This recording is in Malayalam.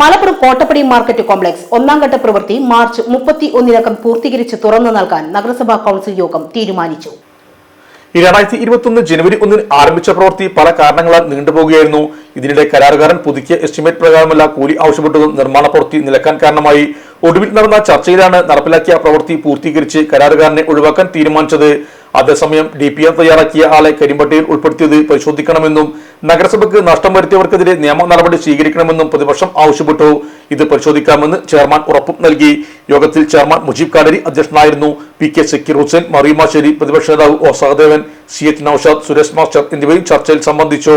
മലപ്പുറം കോട്ടപ്പടി മാർക്കറ്റ് കോംപ്ലക്സ് ഒന്നാം ഘട്ട പ്രവൃത്തി മാർച്ച് മുപ്പത്തി ഒന്നിനകം പൂർത്തീകരിച്ച് തുറന്നു നൽകാൻ നഗരസഭാ കൗൺസിൽ യോഗം തീരുമാനിച്ചു. രണ്ടായിരത്തി ഇരുപത്തൊന്ന് ജനുവരി ഒന്നിന് ആരംഭിച്ച പ്രവൃത്തി പല കാരണങ്ങളാൽ നീണ്ടുപോകുകയായിരുന്നു. ഇതിനിടെ കരാറുകാരൻ പുതുക്കിയ എസ്റ്റിമേറ്റ് പ്രകാരമല്ല കൂലി ആവശ്യപ്പെട്ടതും നിർമ്മാണ പ്രവൃത്തി നിലക്കാൻ കാരണമായി. ഒടുവിൽ നടന്ന ചർച്ചയിലാണ് നടപ്പിലാക്കിയ പ്രവൃത്തി പൂർത്തീകരിച്ച് കരാറുകാരനെ ഒഴിവാക്കാൻ തീരുമാനിച്ചത്. അതേസമയം ഡി പി ആർ തയ്യാറാക്കിയ ആളെ കരിമ്പട്ടിയിൽ ഉൾപ്പെടുത്തിയത് പരിശോധിക്കണമെന്നും നഗരസഭയ്ക്ക് നഷ്ടം വരുത്തിയവർക്കെതിരെ നിയമ നടപടി സ്വീകരിക്കണമെന്നും പ്രതിപക്ഷം ആവശ്യപ്പെട്ടു. ഇത് പരിശോധിക്കാമെന്ന് ചെയർമാൻ ഉറപ്പും നൽകി. യോഗത്തിൽ ചെയർമാൻ മുജീബ് കാടരി അധ്യക്ഷനായിരുന്നു. പി കെ സക്കീർ ഹുസൈൻ മറിയുമാശ്ശേരി പ്രതിപക്ഷ നേതാവ് O Sahadevan C H Naushad Suresh master എന്നിവരും ചർച്ചയിൽ സംബന്ധിച്ചു.